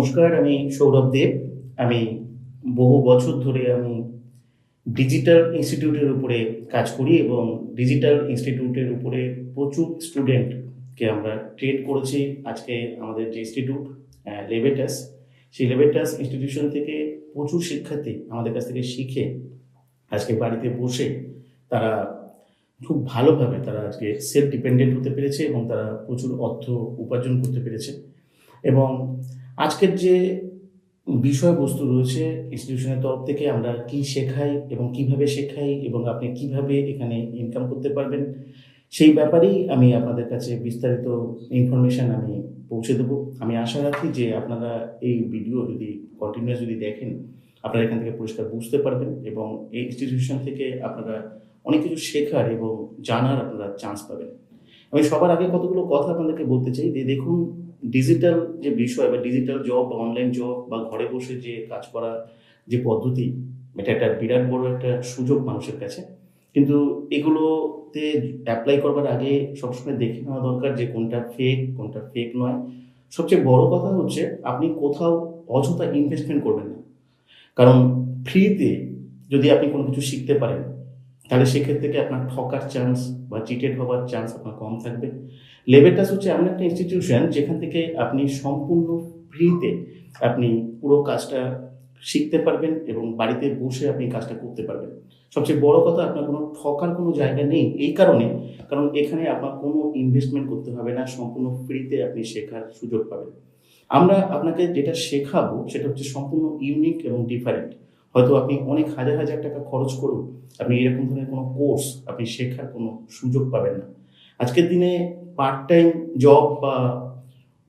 নমস্কার, আমি সৌরভ দেব। আমি বহু বছর ধরে আমি ডিজিটাল ইনস্টিটিউটের উপরে কাজ করি এবং ডিজিটাল ইনস্টিটিউটের উপরে প্রচুর স্টুডেন্টকে আমরা ট্রেড করেছি। আজকে আমাদের যে ইনস্টিটিউট লেবেটাস সেই লেবেটাস ইনস্টিটিউশন থেকে প্রচুর শিক্ষার্থী আমাদের কাছ থেকে শিখে আজকে বাড়িতে বসে তারা খুব ভালোভাবে তারা আজকে সেলফ ডিপেন্ডেন্ট হতে পেরেছে এবং তারা প্রচুর অর্থ উপার্জন করতে পেরেছে। এবং আজকের যে বিষয়বস্তু রয়েছে ইনস্টিটিউশনের তরফ থেকে আমরা কি শেখাই এবং কীভাবে শেখাই এবং আপনি কীভাবে এখানে ইনকাম করতে পারবেন, সেই ব্যাপারেই আমি আপনাদের কাছে বিস্তারিত ইনফরমেশন আমি পৌঁছে দেবো। আমি আশা রাখি যে আপনারা এই ভিডিও যদি কন্টিনিউয়াস যদি দেখেন, আপনারা এখান থেকে পরিষ্কার বুঝতে পারবেন এবং এই ইনস্টিটিউশন থেকে আপনারা অনেক কিছু শেখার এবং জানার আপনারা চান্স পাবেন। আমি সবার আগে কতগুলো কথা আপনাদেরকে বলতে চাই। যে দেখুন ডিজিটাল যে বিষয় বা ডিজিটাল জব বা অনলাইন জব বা ঘরে বসে যে কাজ করা যে পদ্ধতি, এটা একটা বিরাট বড় একটা সুযোগ মানুষের কাছে। কিন্তু এগুলোতে অ্যাপ্লাই করবার আগে সবসময় দেখে নেওয়া দরকার যে কোনটা ফেক কোনটা ফেক নয়। সবচেয়ে বড় কথা হচ্ছে, আপনি কোথাও অযথা ইনভেস্টমেন্ট করবেন না। কারণ ফ্রিতে যদি আপনি কোনো কিছু শিখতে পারেন তাহলে সেক্ষেত্রে কি আপনার ঠকার চান্স বা চিটেড হওয়ার চান্স আপনার কম থাকবে? লেবেটাস হচ্ছে এমন একটা ইনস্টিটিউশন যেখান থেকে আপনি সম্পূর্ণ ফ্রিতে আপনি পুরো কাজটা শিখতে পারবেন এবং বাড়িতে বসে আপনি কাজটা করতে পারবেন। সবচেয়ে বড় কথা, আপনার কোনো ঠকার কোনো জায়গা নেই এই কারণে, কারণ এখানে আপনার কোনো ইনভেস্টমেন্ট করতে হবে না, সম্পূর্ণ ফ্রিতে আপনি শেখার সুযোগ পাবেন। আমরা আপনাকে যেটা শেখাবো সেটা হচ্ছে সম্পূর্ণ ইউনিক এবং ডিফারেন্ট হয়তো আপনি অনেক হাজার হাজার টাকা খরচ করুন, আপনি এরকম ধরনের কোনো কোর্স আপনি শেখার কোনো সুযোগ পাবেন না। আজকের দিনে পার্ট টাইম জব বা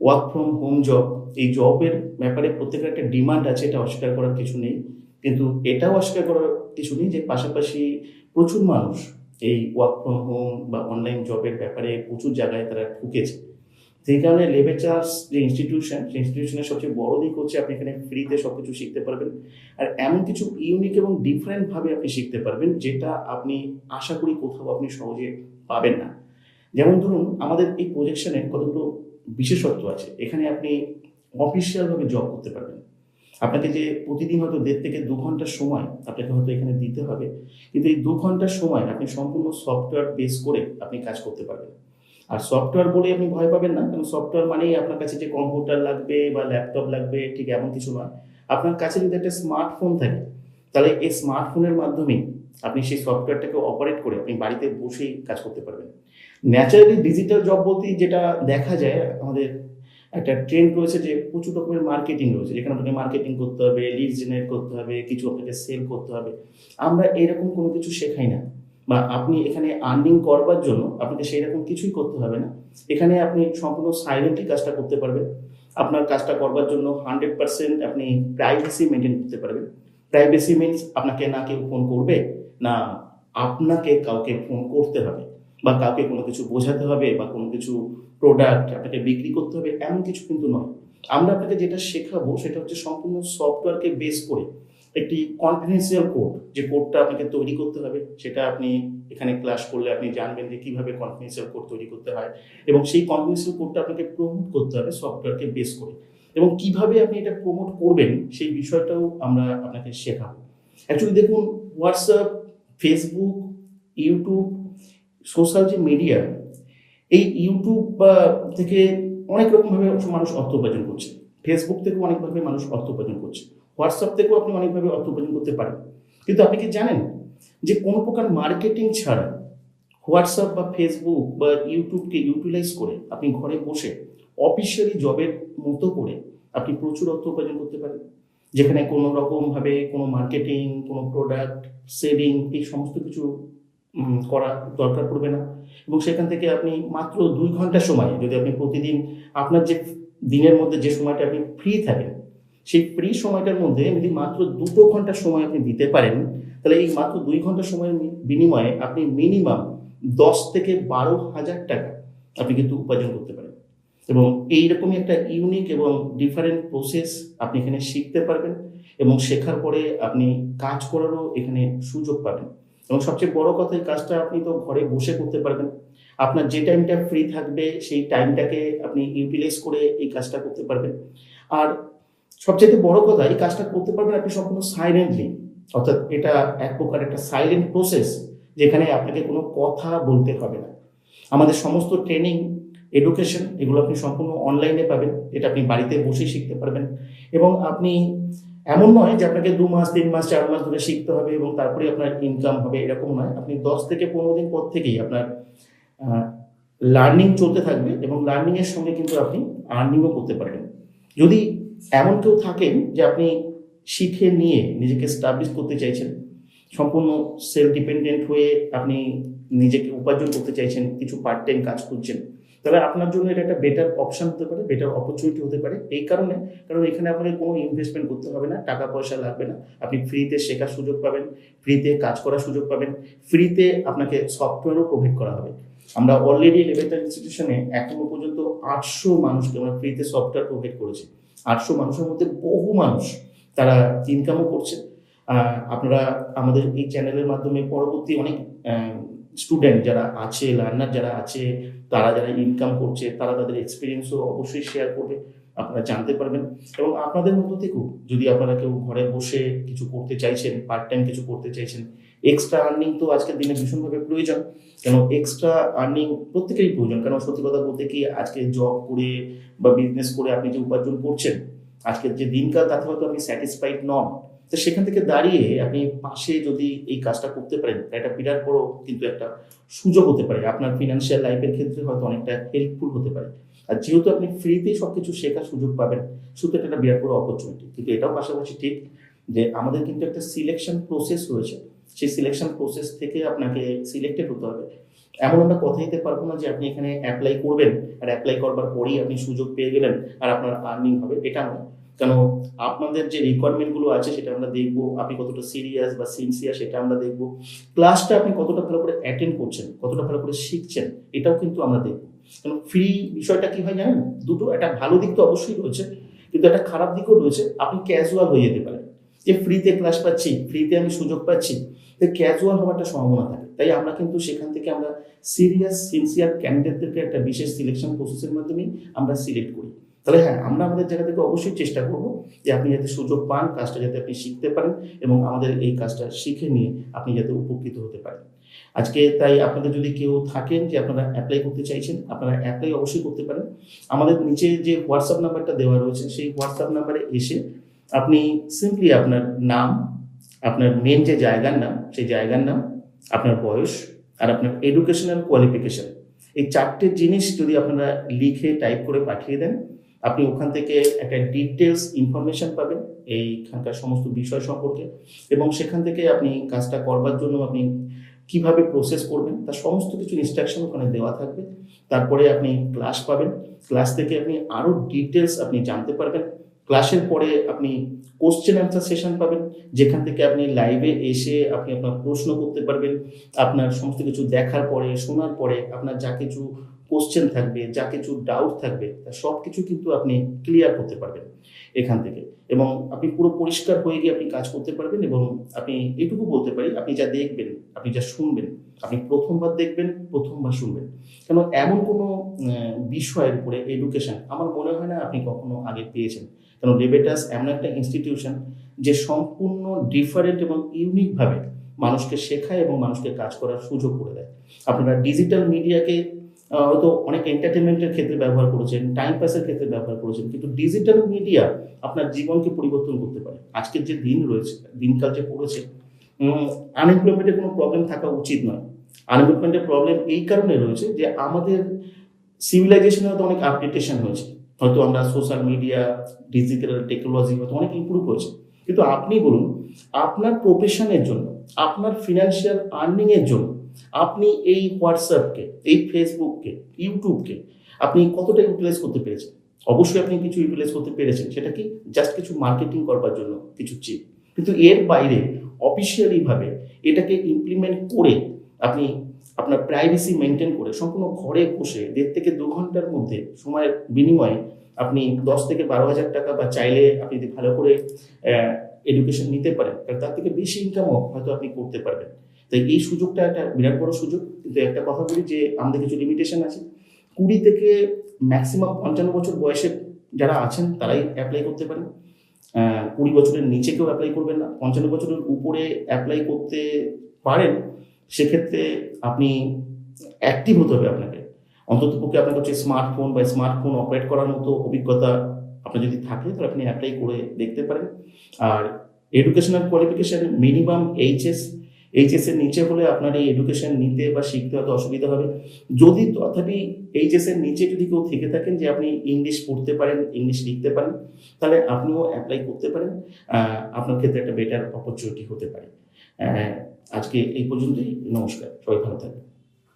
ওয়ার্ক ফ্রম হোম জব এই জবের ব্যাপারে প্রত্যেকের একটা ডিমান্ড আছে, এটা অস্বীকার করার কিছু নেই। কিন্তু এটাও অস্বীকার করার কিছু নেই যে পাশাপাশি প্রচুর মানুষ এই ওয়ার্ক ফ্রম হোম বা অনলাইন জবের ব্যাপারে প্রচুর জায়গায় তারা ঠুকেছে সেই কারণে লেবার চার্জ যে ইনস্টিটিউশন সেই ইনস্টিটিউশনের সবচেয়ে বড় দিক হচ্ছে আপনি এখানে ফ্রিতে সব কিছু শিখতে পারবেন। আর এমন কিছু ইউনিক এবং ডিফারেন্টভাবে আপনি শিখতে পারবেন, যেটা আপনি আশা করি কোথাও আপনি সহজে পাবেন না। যেমন ধরুন, আমাদের এই প্রজেকশনে কতগুলো বিশেষত্ব আছে। এখানে আপনি অফিসিয়ালভাবে জব করতে পারবেন। আপনাকে যে প্রতিদিন হয়তো দেড় থেকে দু ঘণ্টার সময় আপনাকে হয়তো এখানে দিতে হবে, কিন্তু এই দু ঘণ্টার সময় আপনি সম্পূর্ণ সফটওয়্যার বেস করে আপনি কাজ করতে পারবেন। আর সফটওয়্যার বলে আপনি ভয় পাবেন না, কারণ সফটওয়্যার মানেই আপনার কাছে যে কম্পিউটার লাগবে বা ল্যাপটপ লাগবে, ঠিক এমন কিছু নয় আপনার কাছে যদি একটা স্মার্টফোন থাকে, তাহলে এই স্মার্টফোনের মাধ্যমেই আপনি সেই সফটওয়্যারটাকে অপারেট করে আপনি বাড়িতে বসেই কাজ করতে পারবেন। ন্যাচারালি ডিজিটাল জব বলতে যেটা দেখা যায়, আমাদের একটা ট্রেন্ড রয়েছে যে প্রচুর রকমের মার্কেটিং রয়েছে। যেখানে আপনাকে মার্কেটিং করতে হবে লিড জেনারেট করতে হবে, কিছু আপনাকে সেল করতে হবে। আমরা এরকম কোনো কিছু শেখাই না। বা আপনি এখানে আর্নিং করবার জন্য আপনাকে সেই রকম কিছুই করতে হবে না। এখানে আপনি সম্পূর্ণ সাইলেন্টলি কাজটা করতে পারবেন। আপনার কাজটা করবার জন্য হান্ড্রেড পার্সেন্ট আপনি প্রাইভেসি মেনটেন করতে পারবেন। প্রাইভেসি মিনস আপনাকে না কেউ ফোন করবে, না আপনাকে কাউকে ফোন করতে হবে বা কাউকে কোনো কিছু বোঝাতে হবে বা কোনো কিছু প্রোডাক্ট আপনাকে বিক্রি করতে হবে, এমন কিছু কিন্তু নয়। আমরা আপনাকে যেটা শেখাবো সেটা হচ্ছে সম্পূর্ণ সফটওয়্যারকে বেস করে একটি কনফিডেন্সিয়াল কোড যে কোডটা আপনাকে তৈরি করতে হবে, সেটা আপনি এখানে ক্লাস করলে আপনি জানবেন যে কীভাবে কনফিডেন্সিয়াল কোড তৈরি করতে হয়। এবং সেই কনফিডেন্সিয়াল কোডটা আপনাকে প্রমোট করতে হবে সফটওয়্যারকে বেস করে। এবং কীভাবে আপনি এটা প্রমোট করবেন, সেই বিষয়টাও আমরা আপনাকে শেখাবো। অ্যাকচুয়ালি দেখুন হোয়াটসঅ্যাপ ফেসবুক ইউটিউব সোশ্যাল যে মিডিয়া এই ইউটিউব বা থেকে অনেক রকমভাবে মানুষ অর্থ উপার্জন করছে। ফেসবুক থেকেও অনেকভাবে মানুষ অর্থ উপার্জন করছে। হোয়াটসঅ্যাপ থেকেও আপনি অনেকভাবে অর্থ উপার্জন করতে পারেন। কিন্তু আপনি কি জানেন যে কোনো প্রকার মার্কেটিং ছাড়া হোয়াটসঅ্যাপ বা ফেসবুক বা ইউটিউবকে ইউটিলাইজ করে আপনি ঘরে বসে অফিসিয়ালি জবের মতো করে আপনি প্রচুর অর্থ উপার্জন করতে পারেন। যেখানে কোনো রকমভাবে কোনো মার্কেটিং, কোনো প্রোডাক্ট সেলিং এই সমস্ত কিছু করা দরকার পড়বে না। এবং সেখান থেকে আপনি মাত্র দুই ঘণ্টা সময় যদি আপনি প্রতিদিন আপনার যে দিনের মধ্যে যে সময়টা আপনি ফ্রি থাকেন সেই ফ্রি সময়টার মধ্যে যদি মাত্র দুটো ঘণ্টা সময় আপনি দিতে পারেন, তাহলে এই মাত্র দুই ঘণ্টা সময়ের বিনিময়ে আপনি মিনিমাম দশ থেকে বারো হাজার টাকা আপনি কিন্তু উপার্জন করতে পারেন। এবং এইরকমই একটা ইউনিক এবং ডিফারেন্ট প্রসেস আপনি এখানে শিখতে পারবেন এবং শেখার পরে আপনি কাজ করারও এখানে সুযোগ পাবেন। এবং সবচেয়ে বড় কথা, এই কাজটা আপনি তো ঘরে বসে করতে পারবেন। আপনার যে টাইমটা ফ্রি থাকবে, সেই টাইমটাকে আপনি ইউটিলাইজ করে এই কাজটা করতে পারবেন। আর সবচেয়ে বড় কথা, এই কাজটা করতে পারবেন আপনি সম্পূর্ণ সাইলেন্টলি অর্থাৎ এটা এক প্রকার একটা সাইলেন্ট প্রসেস যেখানে আপনাকে কোনো কথা বলতে হবে না। আমাদের সমস্ত ট্রেনিং এডুকেশন এগুলো আপনি সম্পূর্ণ অনলাইনে পাবেন, এটা আপনি বাড়িতে বসে শিখতে পারবেন। এবং আপনি এমন নয় যে আপনাকে দু মাস, তিন মাস, চার মাস ধরে শিখতে হবে এবং তারপরে আপনার ইনকাম হবে, এরকম নয়। আপনি দশ থেকে পনেরো দিন পর থেকেই আপনার লার্নিং চলতে থাকবে এবং লার্নিং এর সঙ্গে কিন্তু আপনি আর্নিংও করতে পারবেন। যদি এমন কেউ থাকেন যে আপনি শিখে নিয়ে নিজেকে স্টাবলিশ করতে চাইছেন। সম্পূর্ণ সেলফ ডিপেন্ডেন্ট হয়ে আপনি নিজেকে উপার্জন করতে চাইছেন, কিছু পার্ট টাইম কাজ করছেন তাহলে আপনার জন্য এটা একটা বেটার অপশন হতে পারে বেটার অপরচুনিটি হতে পারে। এই কারণে, কারণ এখানে আপনাকে কোনো ইনভেস্টমেন্ট করতে হবে না, টাকা পয়সা লাগবে না। আপনি ফ্রিতে শেখার সুযোগ পাবেন ফ্রিতে কাজ করার সুযোগ পাবেন ফ্রিতে আপনাকে সফটওয়্যারও প্রোভাইড করা হবে। আমরা অলরেডি লেভেটার ইনস্টিটিউশনে এখনও পর্যন্ত আটশো মানুষকে আমরা ফ্রিতে সফটওয়্যার প্রোভাইড করেছি। আটশো মানুষের মধ্যে বহু মানুষ তারা ইনকামও করছে। আপনারা আমাদের এই চ্যানেলের মাধ্যমে পরবর্তী অনেক স্টুডেন্ট যারা আছে লার্নার যারা আছে, তারা যারা ইনকাম করছে, তারা তাদের এক্সপিরিয়েন্সও অবশ্যই শেয়ার করবে। আপনারা জানতে পারবেন। এবং আপনাদের মধ্য থেকেও যদি আপনারা কেউ ঘরে বসে কিছু করতে চাইছেন পার্ট টাইম কিছু করতে চাইছেন এক্সট্রা আর্নিং তো আজকের দিনে ভীষণভাবে প্রয়োজন। কেন এক্সট্রা আর্নিং প্রত্যেকেরই প্রয়োজন। কেন সত্যি কথা বলতে কি আজকে জব করে বা বিজনেস করে আপনি যে উপার্জন করছেন, আজকের যে দিনকাল তাতে হয়তো আপনি স্যাটিসফাইড নন। তো সেখান থেকে দাঁড়িয়ে আপনি পাশে যদি এই কাজটা করতে পারেন এটা বিরাট বড় কিন্তু একটা সুযোগ হতে পারে। আপনার ফিনান্সিয়াল লাইফের ক্ষেত্রে হয়তো অনেকটা হেল্পফুল হতে পারে। আর যেহেতু আপনি ফ্রিতেই সব কিছু শেখার সুযোগ পাবেন শুধু এটা একটা বিরাট বড় অপরচুনিটি কিন্তু এটাও পাশাপাশি ঠিক যে আমাদের কিন্তু একটা সিলেকশন প্রসেস রয়েছে। সেই সিলেকশন প্রসেস থেকে আপনাকে সিলেক্টেড হতে হবে। এমন আমরা কথা দিতে পারব না যে আপনি এখানে অ্যাপ্লাই করবেন আর অ্যাপ্লাই করবার পরেই আপনি সুযোগ পেয়ে গেলেন আর আপনার আর্নিং হবে, এটা নয়। কেন আপনাদের যে রিকোয়ারমেন্টগুলো আছে সেটা আমরা দেখব, আপনি কতটা সিরিয়াস বা সিনসিয়ার সেটা আমরা দেখব। ক্লাসটা আপনি কতটা ভালো করে অ্যাটেন্ড করছেন, কতটা ভালো করে শিখছেন, এটাও কিন্তু আমরা দেখব। কারণ ফ্রি বিষয়টা কি হয় জানেন? দুটো, একটা ভালো দিক তো অবশ্যই রয়েছে, কিন্তু একটা খারাপ দিকও রয়েছে, আপনি ক্যাজুয়াল হয়ে যেতে পারেন। যে ফ্রিতে ক্লাস পাচ্ছি ফ্রিতে আমি সুযোগ পাচ্ছি, তো ক্যাজুয়াল হওয়ার একটা সম্ভাবনা থাকে। তাই আমরা কিন্তু সেখান থেকে আমরা সিরিয়াস সিনসিয়ার ক্যান্ডিডেটদেরকে একটা বিশেষ সিলেকশন প্রসেসের মাধ্যমেই আমরা সিলেক্ট করি। তাহলে হ্যাঁ আমরা আমাদের জায়গা থেকে অবশ্যই চেষ্টা করব যে আপনি যাতে সুযোগ পান, কাজটা যাতে আপনি শিখতে পারেন এবং আমাদের এই কাজটা শিখে নিয়ে আপনি যাতে উপকৃত হতে পারেন। আজকে তাই আপনাদের যদি কেউ থাকেন যে আপনারা অ্যাপ্লাই করতে চাইছেন, আপনারা অ্যাপ্লাই অবশ্যই করতে পারেন। আমাদের নিচে যে হোয়াটসঅ্যাপ নাম্বারটা দেওয়া রয়েছে, সেই হোয়াটসঅ্যাপ নাম্বারে এসে আপনি সিম্পলি আপনার নাম, আপনার মেন যে জায়গার নাম, সেই জায়গার নাম, আপনার বয়স আর আপনার এডুকেশনাল কোয়ালিফিকেশন এই চারটে জিনিস যদি আপনারা লিখে টাইপ করে পাঠিয়ে দেন, আপনি ওখান থেকে একটা ডিটেলস ইনফরমেশন পাবেন এইখানকার সমস্ত বিষয় সম্পর্কে এবং সেখান থেকে আপনি কাজটা করবার জন্য আপনি কীভাবে প্রসেস করবেন, তার সমস্ত কিছু ইনস্ট্রাকশন ওখানে দেওয়া থাকবে। তারপরে আপনি ক্লাস পাবেন। ক্লাস থেকে আপনি আরও ডিটেলস আপনি জানতে পারবেন। ক্লাসের পরে আপনি কোশ্চেন অ্যান্সার সেশন পাবেন, যেখান থেকে আপনি লাইভে এসে আপনি আপনার প্রশ্ন করতে পারবেন, আপনার সমস্ত কিছু দেখার পরে, শোনার পরে আপনার যা কিছু কোশ্চেন থাকবে, যা কিছু ডাউট থাকবে, তা সব কিছু কিন্তু আপনি ক্লিয়ার করতে পারবেন এখান থেকে। এবং আপনি পুরো পরিষ্কার হয়ে গিয়ে আপনি কাজ করতে পারবেন এবং আপনি এটুকু বলতে পারি, আপনি যা দেখবেন, আপনি যা শুনবেন, আপনি প্রথমবার দেখবেন, প্রথমবার শুনবেন। কেন এমন কোনো বিষয়ের উপরে এডুকেশন আমার মনে হয় না আপনি কখনো আগে পেয়েছেন। কেন লেবেটাস এমন একটা ইনস্টিটিউশন যে সম্পূর্ণ ডিফারেন্ট এবং ইউনিকভাবে মানুষকে শেখায় এবং মানুষকে কাজ করার সুযোগ করে দেয়। আপনারা ডিজিটাল মিডিয়াকে হয়তো অনেক এন্টারটেনমেন্টের ক্ষেত্রে ব্যবহার করেছেন টাইম পাসের ক্ষেত্রে ব্যবহার করেছেন, কিন্তু ডিজিটাল মিডিয়া আপনার জীবনকে পরিবর্তন করতে পারে। আজকের যে দিন রয়েছে, দিনকাল যে পড়েছে আনএমপ্লয়মেন্টের কোনো প্রবলেম থাকা উচিত নয়। আনএমপ্লয়মেন্টের প্রবলেম এই কারণে রয়েছে যে আমাদের সিভিলাইজেশনে হয়তো অনেক আপডেটেশন হয়েছে। হয়তো আমরা সোশ্যাল মিডিয়া ডিজিটাল টেকনোলজি হয়তো অনেক ইম্প্রুভ হয়েছে। কিন্তু আপনি বলুন, আপনার প্রফেশনের জন্য, আপনার ফিনান্সিয়াল আর্নিংয়ের জন্য আপনি এই হোয়াটসঅ্যাপকে এই ফেসবুককে ইউটিউবকে আপনি কতটা ইউটিলাইজ করতে পেরেছেন? অবশ্যই আপনি কিছু ইউটিলাইজ করতে পেরেছেন। সেটা কি? জাস্ট কিছু মার্কেটিং করবার জন্য কিছু চিপ কিন্তু এর বাইরে অফিসিয়ালিভাবে এটাকে ইমপ্লিমেন্ট করে আপনি আপনার প্রাইভেসি মেনটেন করে সম্পূর্ণ ঘরে বসে দেড় থেকে দু ঘণ্টার মধ্যে সময়ের বিনিময়ে আপনি দশ থেকে বারো হাজার টাকা বা চাইলে আপনি যদি ভালো করে এডুকেশন নিতে পারেন তার থেকে বেশি ইনকামও হয়তো আপনি করতে পারবেন। তাই এই সুযোগটা একটা বিরাট বড় সুযোগ। কিন্তু একটা কথা বলি যে, আমাদের কিছু লিমিটেশন আছে। কুড়ি থেকে ম্যাক্সিমাম পঞ্চান্ন বছর বয়সে যারা আছেন, তারাই অ্যাপ্লাই করতে পারেন। কুড়ি বছরের নিচে কেউ অ্যাপ্লাই করবেন না। পঞ্চান্ন বছরের উপরে অ্যাপ্লাই করতে পারেন, সেক্ষেত্রে আপনি অ্যাক্টিভ হতে হবে আপনাকে। অন্তত পক্ষে আপনার হচ্ছে স্মার্টফোন বা স্মার্টফোন অপারেট করার মতো অভিজ্ঞতা আপনার যদি থাকে, তাহলে আপনি অ্যাপ্লাই করে দেখতে পারেন। আর educational qualification minimum HS HS এর নিচে হলে আপনার এই এডুকেশন নিতে বা শিখতে হয়তো অসুবিধা হবে। যদি তথাপি এইচএস এর নিচে যদি কেউ থেকে থাকেন যে আপনি ইংলিশ পড়তে পারেন ইংলিশ লিখতে পারেন, তাহলে আপনিও অ্যাপ্লাই করতে পারেন। আপনার ক্ষেত্রে একটা বেটার অপরচুনিটি হতে পারে। আজকে এই পর্যন্তই। নমস্কার। সবাই ভালো থাকবেন।